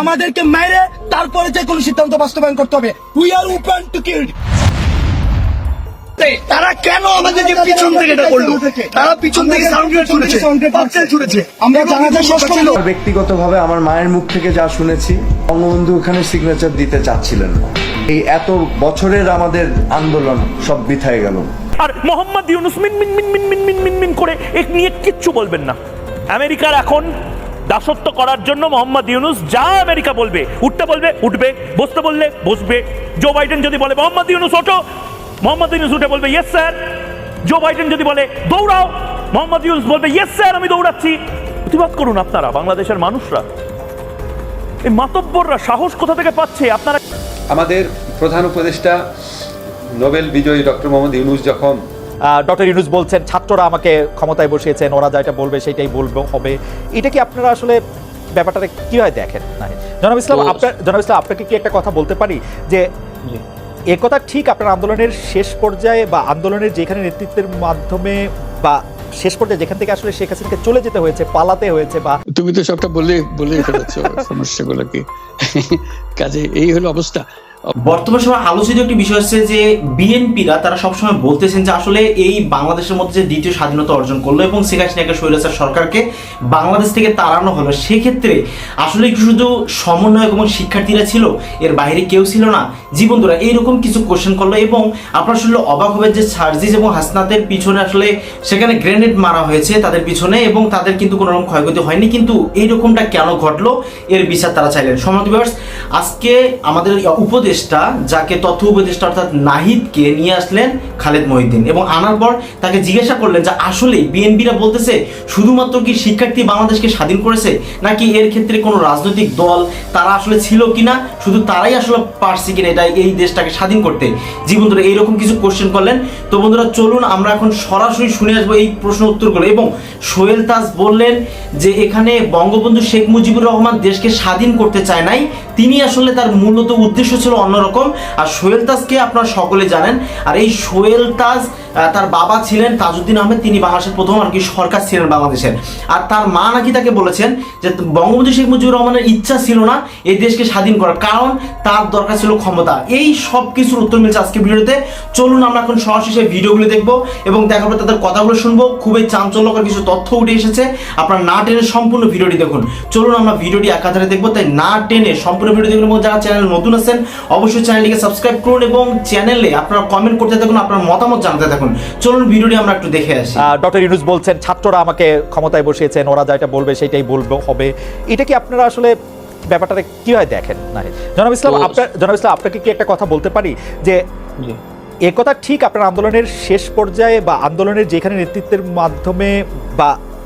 আমাদেরকে মেরে তারপরে যে কোনো সিদ্ধান্ত বাস্তবায়ন করতে হবে। We are open to kill তারা কেন আমাদেরকে পিছন থেকে এটা করল? তারা পিছন থেকে আমরা শেষ ব্যক্তিগতভাবে আমার মায়ের মুখ থেকে যা শুনেছি বঙ্গবন্ধু ওখানে সিগনেচার দিতে চাচ্ছিলেন না। এই এত বছরের আমাদের আন্দোলন সব বিথায় গেল। আর মোহাম্মদ ইউনুস মিন মিন মিন মিন মিন মিন মিন মিন করে এক নিয়ে কিচ্ছু বলবেন না। আমেরিকার এখন দাসত্ব করার জন্য মোহাম্মদ ইউনুস যা আমেরিকা বলবে, উঠতে বলবে, উঠবে, বসতে বললে বসবে। জো বাইডেন যদি বলে, মোহাম্মদ ইউনুস, ওঠো। মোহাম্মদ ইউনুস উঠে বলবে ইয়েস স্যার জো বাইডেন যদি বলে, দৌড়াও। মোহাম্মদ ইউনুস বলবে ইয়েস স্যার আমি দৌড়াচ্ছি। প্রতিবাদ করুন আপনারা, বাংলাদেশের মানুষরা। এই মাতব্বররা সাহস কোথা থেকে পাচ্ছে? আপনারা আমাদের প্রধান উপদেষ্টা, নোবেল বিজয়ী ডক্টর মোহাম্মদ ইউনুস যখন ডক্টর ইউনুস বলছেন ছাত্ররা আমাকে ক্ষমতায় বসিয়েছেন ওরা যেটা বলবে সেটাই বলব হবে। এটা কি আপনারা আসলে ব্যাপারটা কীভাবে দেখেন? জনাব ইসলাম আপনার জনাব ইসলাম আপনাকে কি একটা কথা বলতে পারি? যে এ কথা ঠিক আপনার আন্দোলনের শেষ পর্যায়ে বা আন্দোলনের যেখানে নেতৃত্বের মাধ্যমে বা শেষ পর্যায়ে যেখান থেকে আসলে শেখ হাসিনাকে চলে যেতে হয়েছে পালাতে হয়েছে বা তুমি তো সবটা বলে বলে ফেলেছ সমস্যাগুলো কি কাজে এই হলো অবস্থা। বর্তমান সময় আলোচিত একটি বিষয় হচ্ছে যে বিএনপিরা, তারা সবসময় বলতেছেন যে আসলে এই বাংলাদেশের মধ্যে যে দ্বিতীয় স্বাধীনতা অর্জন করল এবং শেখ হাসিনাকে স্বৈরাচার সরকারকে বাংলাদেশ থেকে তাড়ানো হলো, সেক্ষেত্রে আসলে শুধু সমন্বয়ক এবং শিক্ষার্থীরা ছিল? এর বাইরে কেউ ছিল না। জীবনদরা এইরকম কিছু কোশ্চেন করল এবং আপনারা আসলে অবাক হবে যে সার্জিস এবং হাসনাতের পিছনে আসলে সেখানে গ্রেনেড মারা হয়েছে তাদের পিছনে এবং তাদের কিন্তু কোনো রকম ক্ষয়ক্ষতি হয়নি, কিন্তু এইরকমটা কেন ঘটলো? এর বিচার তারা চাইলেন। সমাজ আজকে আমাদের উপদেষ্টা যাকে তথ্য উপদেষ্টা অর্থাৎ নাহিদকে নিয়ে আসলেন খালেদ মহিউদ্দিন। এবং আনার পর তাকে জিজ্ঞাসা করলেন যে আসলে বিএনপিরা বলতেছে শুধুমাত্র কি শিক্ষার্থী বাংলাদেশকে স্বাধীন করেছে, নাকি এর ক্ষেত্রে কোনো রাজনৈতিক দল তারা আসলে ছিল কিনা, শুধু তারাই আসলে পারছে কিনা এটা এই দেশটাকে স্বাধীন করতে? জি বন্ধুরা এইরকম কিছু কোশ্চেন করলেন। তো বন্ধুরা, চলুন আমরা এখন সরাসরি শুনে আসব এই প্রশ্ন উত্তরগুলো। এবং সোহেল তাজ বললেন যে, এখানে বঙ্গবন্ধু শেখ মুজিবুর রহমান দেশকে স্বাধীন করতে চায় নাই, তিনি আসলে তার মূলত উদ্দেশ্য ছিল অন্যরকম। আর সোহেল তাজকে আপনারা সকলে জানেন। আর এই সোহেল তাজ তার বাবা ছিলেন তাজউদ্দিন আহমেদ, তিনি বাংলাদেশের প্রথম আর কি সরকার ছিলেন বাংলাদেশের। আর তার মা নাকি তাকে বলেছেন যে, বঙ্গবন্ধু শেখ মুজিবুর রহমানের ইচ্ছা ছিল না এই দেশকে স্বাধীন করার, কারণ তার দরকার ছিল ক্ষমতা। এই সব কিছুর উত্তর মিলছে আজকে ভিডিওতে। চলুন আমরা এখন সরাসরি সেই ভিডিওগুলো দেখব এবং দেখার তাদের কথাগুলো শুনব। খুবই চাঞ্চল্যকর কিছু তথ্য উঠে এসেছে। আপনার না টেনে সম্পূর্ণ ভিডিওটি দেখুন। চলুন আমরা ভিডিওটি একাধারে দেখব। তাই না টেনে সম্পূর্ণ ভিডিও দেখুন এবং যারা চ্যানেল নতুন আছেন, অবশ্যই চ্যানেলটিকে সাবস্ক্রাইব করুন এবং চ্যানেলে আপনারা কমেন্ট করতে থাকুন, আপনার মতামত জানাতে থাকুন। চলুন ভিডিওটি আমরা একটু দেখে আসি। ডক্টর ইউনুস বলছেন ছাত্ররা আমাকে ক্ষমতায় বসিয়েছেন ওরা যেটা বলবে সেটাই বলব হবে। এটা কি আপনারা আসলে ব্যাপারটা কীভাবে দেখেন না জনাব ইসলাম আপনার জনাব ইসলাম আপনাকে কি একটা কথা বলতে পারি? যে এ কথা ঠিক আপনার আন্দোলনের শেষ পর্যায়ে বা আন্দোলনের যেখানে নেতৃত্বের মাধ্যমে বা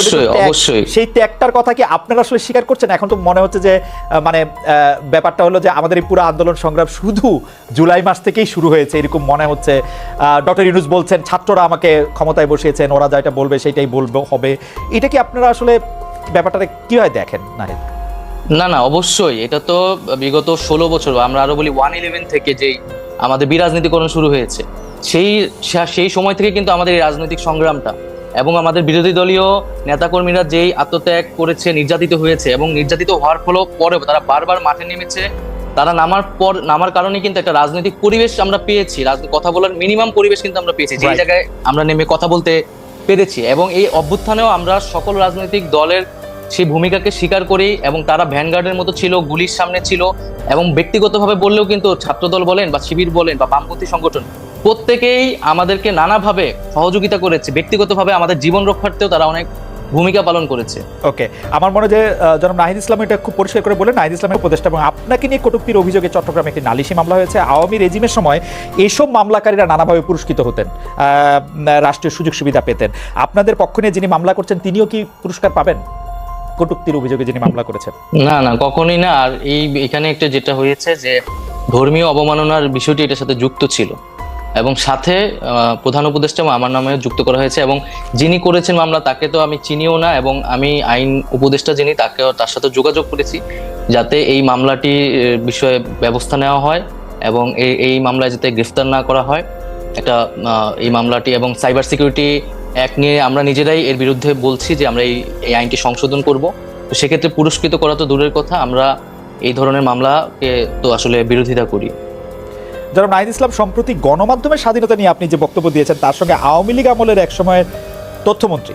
অবশ্যই, অবশ্যই। সেই ত্যাগটার কথা কি আপনারা আসলে স্বীকার করছেন? এখন তো মনে হচ্ছে যে মানে ব্যাপারটা হলো যে আমাদের এই পুরো আন্দোলন সংগ্রাম শুধু জুলাই মাস থেকেই শুরু হয়েছে এরকম মনে হচ্ছে। ডক্টর ইউনুস বলছেন ছাত্ররা আমাকে ক্ষমতায় বসিয়েছেন ওরা যেটা বলবে সেটাই বলব হবে। এটা কি আপনারা আসলে ব্যাপারটা কীভাবে দেখেন নাহিদ? না না অবশ্যই। এটা তো বিগত ষোলো বছর আমরা আরও বলি ওয়ান ইলেভেন থেকে যেই আমাদের বিরাজনীতিকরণ শুরু হয়েছে সেই সেই সময় থেকে কিন্তু আমাদের এই রাজনৈতিক সংগ্রামটা এবং আমাদের বিরোধী দলীয় নেতাকর্মীরা যেই আত্মত্যাগ করেছে নির্যাতিত হয়েছে এবং নির্যাতিত হওয়ার ফলে পরেও তারা বারবার মাঠে নেমেছে। তারা নামার পর নামার কারণে কিন্তু একটা রাজনৈতিক পরিবেশ আমরা পেয়েছি। কথা বলার মিনিমাম পরিবেশ কিন্তু আমরা পেয়েছি। যেই জায়গায় আমরা নেমে কথা বলতে পেরেছি এবং এই অভ্যুত্থানেও আমরা সকল রাজনৈতিক দলের সেই ভূমিকাকে স্বীকার করি এবং তারা ভ্যানগার্ডের মতো ছিল গুলির সামনে ছিল এবং ব্যক্তিগতভাবে বললেও কিন্তু ছাত্রদল বলেন বা শিবির বলেন বা বামপন্থী সংগঠন প্রত্যেকেই আমাদেরকে নানাভাবে সহযোগিতা করেছে ব্যক্তিগতভাবে আমাদের জীবন রক্ষার্থেও তারা অনেক ভূমিকা পালন করেছে। ওকে আমার মনে হয় যে জনাব নাহিদ ইসলাম এটা খুব পরিষ্কার করে বলে নাহিদ ইসলামের উপদেষ্টা এবং আপনাকে নিয়ে কটুক্তির অভিযোগে চট্টগ্রামে একটি নালিশি মামলা হয়েছে। আওয়ামী রেজিমের সময় এইসব মামলাকারীরা নানাভাবে পুরস্কৃত হতেন রাষ্ট্রীয় সুযোগ সুবিধা পেতেন। আপনাদের পক্ষ নিয়ে যিনি মামলা করছেন তিনিও কি পুরস্কার পাবেন? কটুক্তির অভিযোগে যিনি মামলা করেছেন। না না কখনোই না। আর এই এখানে একটা যেটা হয়েছে যে ধর্মীয় অবমাননার বিষয়টি এটার সাথে যুক্ত ছিল। এবং সাথে প্রধান উপদেষ্টা আমার নামে যুক্ত করা হয়েছে এবং যিনি করেছেন মামলা, তাকে তো আমি চিনিও না এবং আমি আইন উপদেষ্টা যিনি তাকে তার সাথে যোগাযোগ করেছি যাতে এই মামলাটি বিষয়ে ব্যবস্থা নেওয়া হয় এবং এই এই মামলায় যাতে গ্রেফতার না করা হয়। একটা এই মামলাটি এবং সাইবার সিকিউরিটি অ্যাক্ট নিয়ে আমরা নিজেরাই এর বিরুদ্ধে বলছি যে আমরা এই এই আইনটি সংশোধন করব। তো সেক্ষেত্রে পুরস্কৃত করা তো দূরের কথা, আমরা এই ধরনের মামলাকে তো আসলে বিরোধিতা করি। যারা নাহিদ ইসলাম, সম্প্রতি গণমাধ্যমের স্বাধীনতা নিয়ে আপনি যে বক্তব্য দিয়েছেন, তার সঙ্গে আওয়ামী লীগ আমলের এক সময়ের তথ্যমন্ত্রী।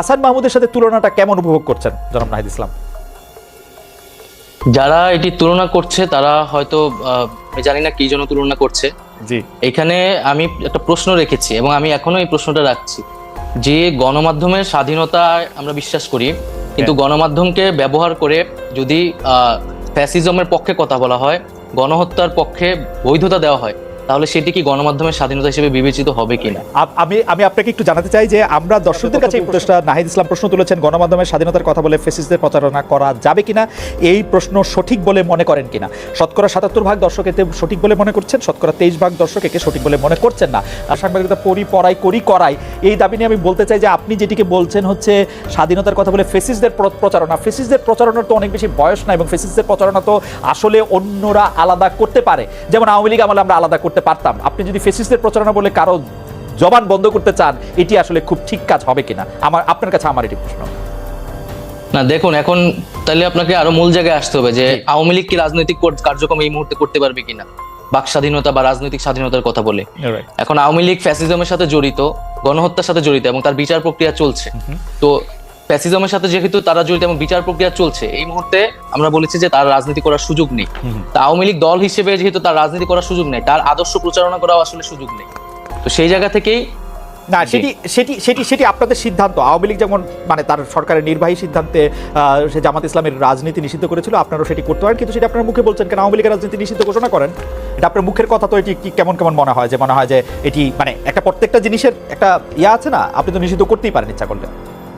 হাসান মাহমুদের সাথে তুলনাটা কেমন উপভোগ করছেন জনাব নাহিদ ইসলাম? যারা এটি তুলনা করছে তারা হয়তো আমি জানি না কি জন্য তুলনা করছে। জি। এখানে আমি একটা প্রশ্ন রেখেছি এবং আমি এখনও এই প্রশ্নটা রাখছি। যে গণমাধ্যমের স্বাধীনতায় আমরা বিশ্বাস করি কিন্তু গণমাধ্যমকে ব্যবহার করে যদি ফ্যাসিজমের পক্ষে কথা বলা হয় গণহত্যার পক্ষে বৈধতা দেওয়া হয় তাহলে সেটি কি গণমাধ্যমের স্বাধীনতা হিসেবে বিবেচিত হবে কিনা? আমি আমি আপনাকে একটু জানাতে চাই যে আমরা দর্শকদের কাছে এই প্রশ্নটা নাহিদ ইসলাম প্রশ্ন তুলেছেন গণমাধ্যমের স্বাধীনতার কথা বলে ফেসিসদের প্রচারণা করা যাবে কিনা এই প্রশ্ন সঠিক বলে মনে করেন কিনা? শতকরা সাতাত্তর ভাগ দর্শক এতে সঠিক বলে মনে করছেন শতকরা তেইশ ভাগ দর্শক একে সঠিক বলে মনে করছেন না। আর সাংবাদিকতা পড়ি পড়াই করি করাই এই দাবি নিয়ে আমি বলতে চাই যে আপনি যেটিকে বলছেন হচ্ছে স্বাধীনতার কথা বলে ফেসিসদের প্রচারণা। ফেসিসদের প্রচারণার তো অনেক বেশি বয়স না এবং ফেসিসদের প্রচারণা তো আসলে অন্যরা আলাদা করতে পারে। যেমন আওয়ামী লীগ আমলে আমরা আলাদা করতে পারতাম। আপনি যদি ফেসিসদের প্রচারণা বলে কারও জবান বন্ধ করতে চান এটি আসলে খুব ঠিক কাজ হবে কিনা? আমার আপনার কাছে আমার এটি প্রশ্ন। না দেখুন এখন তাহলে আপনাকে আরও মূল জায়গায় আসতে হবে যে আওয়ামী লীগ কি রাজনৈতিক কার্যক্রম এই মুহূর্তে করতে পারবে কিনা? বাক স্বাধীনতা বা রাজনৈতিক স্বাধীনতার কথা বলে। এখন আওয়ামী লীগ ফ্যাসিজমের সাথে জড়িত গণহত্যার সাথে জড়িত এবং তার বিচার প্রক্রিয়া চলছে। তো ফ্যাসিজমের সাথে যেহেতু তারা জড়িত এবং বিচার প্রক্রিয়া চলছে এই মুহূর্তে আমরা বলেছি যে তার রাজনীতি করার সুযোগ নেই। তা আওয়ামী লীগ দল হিসেবে যেহেতু তার রাজনীতি করার সুযোগ নেই তার আদর্শ প্রচারণা করাও আসলে সুযোগ নেই। তো সেই জায়গা থেকেই না সেটি সেটি সেটি সেটি আপনাদের সিদ্ধান্ত। আওয়ামী লীগ যেমন মানে তার সরকারের নির্বাহী সিদ্ধান্তে সে জামাত ইসলামের রাজনীতি নিষিদ্ধ করেছিল আপনারাও সেটি করতে পারেন কিন্তু সেটা আপনার মুখে বলছেন কেন? আওয়ামী লীগের রাজনীতি নিষিদ্ধ ঘোষণা করেন। এটা আপনার মুখের কথা তো এটি কি- কেমন কেমন মনে হয়? যে মনে হয় যে এটি মানে একটা প্রত্যেকটা জিনিসের একটা ইয়া আছে না? আপনি তো নিষিদ্ধ করতেই পারেন ইচ্ছা করলে।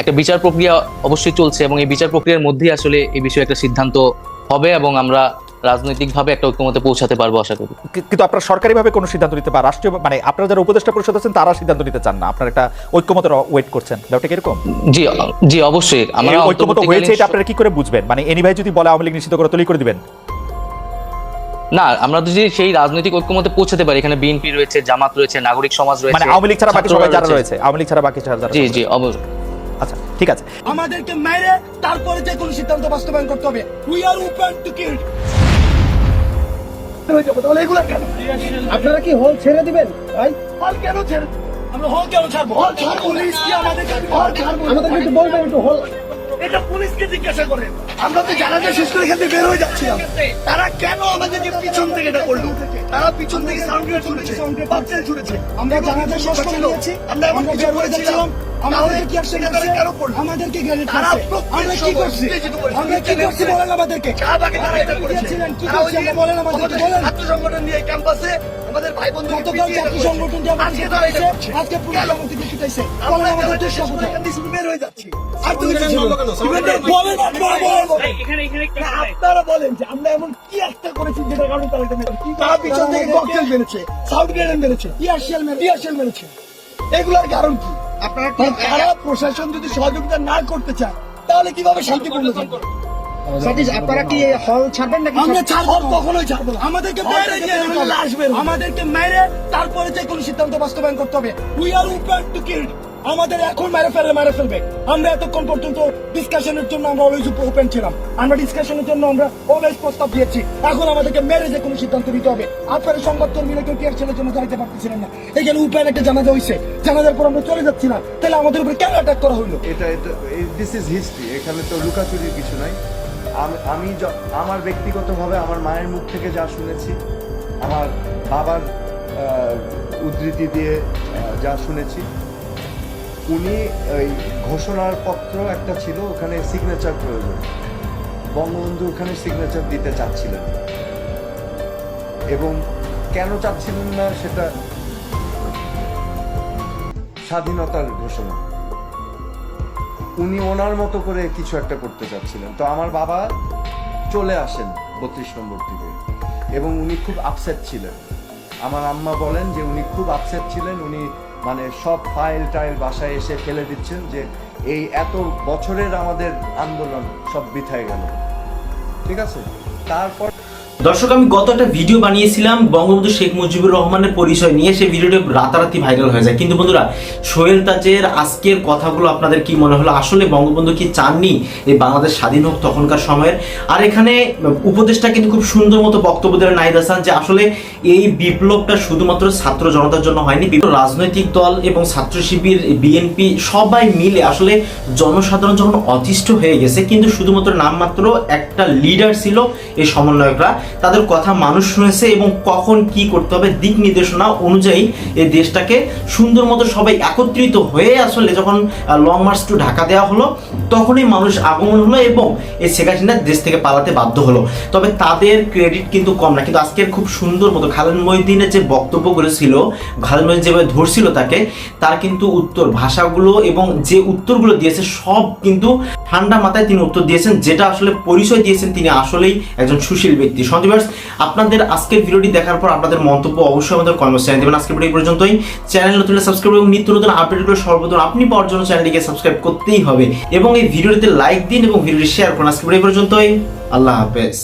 একটা বিচার প্রক্রিয়া অবশ্যই চলছে এবং এই বিচার প্রক্রিয়ার মধ্যেই আসলে এই বিষয়ে একটা সিদ্ধান্ত হবে এবং আমরা রাজনৈতিকভাবে একটা ঐক্যমতে পৌঁছাতে পারব আশা করি। কিন্তু আপনারা সরকারিভাবে কোনো সিদ্ধান্ত নিতে বা রাষ্ট্রীয় মানে আপনারা যারা উপদেষ্টা পরিষদ আছেন তারা সিদ্ধান্ত নিতে চান না? আপনারা একটা ঐক্যমতের ওয়েট করছেন। ব্যাপারটা কীরকম? জি জি অবশ্যই। আমরা ঐক্যমত হয়েছে এটা আপনারা কি করে বুঝবেন? মানে এনি ভাই যদি বলে আওয়ামী লীগ নিষিদ্ধ করে তৈরি করে দিবেন? না আমরা যদি সেই রাজনৈতিক ঐক্যমতে পৌঁছাতে পারি এখানে বিএনপি রয়েছে জামাত রয়েছে নাগরিক সমাজ রয়েছে মানে আওয়ামী লীগ ছাড়া বাকি সবাই যারা রয়েছে। আওয়ামী লীগ ছাড়া বাকি যারা জি জি অবশ্যই। আচ্ছা ঠিক আছে। আমাদেরকে মেরে তারপরে যে কোনো সিদ্ধান্ত বাস্তবায়ন করতে হবে। We are open to kill আপনারা কি হল ছেড়ে দিবেন? ভাই হল কেন ছেড়ে আমরা হল কেন ছাড়বো? হল ছাড়বো পুলিশ কি আমাদেরকে হল ছাড়বো? আমাদেরকে একটু বলবেন একটু হল এটা পুলিশকে জিজ্ঞাসা করেন আমরা তো জানাজা শেষ করে এখান থেকে বের হয়ে যাচ্ছিলাম তারা কেন আমাদেরকে পিছন থেকে এটা করল? তারা পিছন থেকে সাউন্ড ছুড়েছে। বাচ্চা ছুড়েছে। আমরা জানাজা শেষ করে আমরা এমন কিছু করেছিলাম। আমাদের কি অ্যাকশন আছে আমাদেরকে গ্রেনেড করছে আমরা কি করছি? আমরা কি করছি বলেন আমাদেরকে? দিয়েছিলেন, কি করছি আমরা বলেন আমাদেরকে বলেন। ছাত্র সংগঠন নিয়ে ক্যাম্পাসে আমাদের ভাই বন্ধু গতকাল ছাত্র সংগঠন আমাদেরকে পিটাইছে, আজকে পুলিশ আমাদেরকে পিটাইছে। বলেন আমাদের দেশ কোথায় বের হয়ে যাচ্ছি। আর তুমি বলেন আপনারা বলেন। আপনারা বলেন যে আমরা এমন কি একটা করেছি যেটা কারণে তারা তারা পিছন থেকে ককটেল মেরেছে। সাউথ গ্রেনেড মেরেছে। মেরেছে। মেরেছে। এগুলোর কারণ কি? আপনারা তারা প্রশাসন যদি সহযোগিতা না করতে চায় তাহলে কীভাবে শান্তিপূর্ণ থাকব? আপনারা কি হল ছাড়বেন নাকি আমরা ছাড়বো কখনোই ছাড়বো না। আমাদেরকে মেরে দিয়ে আসবে আমাদেরকে মেরে তারপরে যে কোনো সিদ্ধান্ত বাস্তবায়ন করতে হবে। We are open to kill আমাদের এখন মেরে ফেলে মেরে ফেলবে। আমরা এতক্ষণ পর্যন্ত ডিসকাশনের জন্য আমরা অলওয়েজ ওপেন ছিলাম। আমরা ডিসকাশনের জন্য আমরা অলওয়েজ প্রস্তাব দিয়েছি। এখন আমাদেরকে মেরে যে কোনো সিদ্ধান্ত নিতে হবে। আপনারা সংবাদ কর্মীরা কেউ টিয়ার ছেলের জন্য যাইতে পারতেছিলেন না? এখানে উপেন একটা জানাজা হয়েছে জানাজার পর আমরা চলে যাচ্ছি না। তাহলে আমাদের উপরে কেন অ্যাটাক করা হলো এটা এটা দিস ইজ হিস্ট্রি এখানে তো লুকাচুরির কিছু নাই। আমি আমার ব্যক্তিগতভাবে আমার মায়ের মুখ থেকে যা শুনেছি, আমার বাবার উদ্ধৃতি দিয়ে যা শুনেছি উনি ওই ঘোষণার পত্র একটা ছিল, ওখানে সিগনেচার প্রয়োজন। বঙ্গবন্ধু ওখানে সিগনেচার দিতে চাচ্ছিলেন। এবং কেন চাচ্ছিলেন না সেটা স্বাধীনতার ঘোষণা। উনি ওনার মতো করে কিছু একটা করতে চাচ্ছিলেন। তো আমার বাবা চলে আসেন বত্রিশ নম্বর থেকে এবং উনি খুব আপসেট ছিলেন। আমার আম্মা বলেন যে উনি খুব আপসেট ছিলেন, উনি মানে সব ফাইল টাইল বাসায় এসে ফেলে দিচ্ছেন যে এই এত বছরের আমাদের আন্দোলন সব বিথায় গেল। ঠিক আছে? তারপর দর্শক, আমি গত একটা ভিডিও বানিয়েছিলাম বঙ্গবন্ধু শেখ মুজিবুর রহমানের পরিচয় নিয়ে। সেই ভিডিওটা রাতারাতি ভাইরাল হয়ে যায়। কিন্তু বন্ধুরা, সোহেল তাজের আজকের কথাগুলো আপনাদের কি মনে হলো? আসলে বঙ্গবন্ধু কি চাননি এই বাংলাদেশ স্বাধীন হোক তখনকার সময়ের? আর এখানে উপদেশটা কিন্তু খুব সুন্দর মতো বক্তব্য দিলেন নাহিদ হাসান যে আসলে এই বিপ্লবটা শুধুমাত্র ছাত্র জনতার জন্য হয়নি বিভিন্ন রাজনৈতিক দল এবং ছাত্র শিবির, বিএনপি সবাই মিলে আসলে জনসাধারণ যখন অতিষ্ঠ হয়ে গেছে, কিন্তু শুধুমাত্র নামমাত্র একটা লিডার ছিল এই সমন্বয়করা। তাদের কথা মানুষ শুনেছে এবং কখন কি করতে হবে দিক নির্দেশনা অনুযায়ী এই দেশটাকে সুন্দর মতো সবাই একত্রিত হয়ে আসলে যখন লং মার্চ টু ঢাকা দেওয়া হলো, তখনই মানুষ আগমন হলো এবং এই শেখ হাসিনা দেশ থেকে পালাতে বাধ্য হলো। তবে তাদের ক্রেডিট কিন্তু কম না, কিন্তু আজকের খুব সুন্দর মতো খালেদ মহিউদ্দিনের যে বক্তব্যগুলো ছিল খালেদ মহিউদ্দিন যেভাবে ধরছিল তাকে, তার কিন্তু উত্তর ভাষাগুলো এবং যে উত্তরগুলো দিয়েছে সব কিন্তু ঠান্ডা মাথায় তিনি উত্তর দিয়েছেন, যেটা আসলে পরিচয় দিয়েছেন তিনি আসলেই একজন সুশীল ব্যক্তি। সন্ধিবাস আপনাদের আজকের ভিডিওটি দেখার পর আপনাদের মন্তব্য অবশ্যই আমাদের কমেন্ট জানিয়ে দেবেন। আজকের ভিডিও পর্যন্তই। চ্যানেল নতুন সাবস্ক্রাইব এবং নিত্য নতুন আপডেটগুলো সর্বপ্রথম আপনি পাওয়ার জন্য চ্যানেলটিকে সাবস্ক্রাইব করতেই হবে। এবং এই ভিডিওটিতে লাইক দিন এবং ভিডিওটি শেয়ার করুন। আজকের ভিডিও পর্যন্তই। আল্লাহ হাফেজ।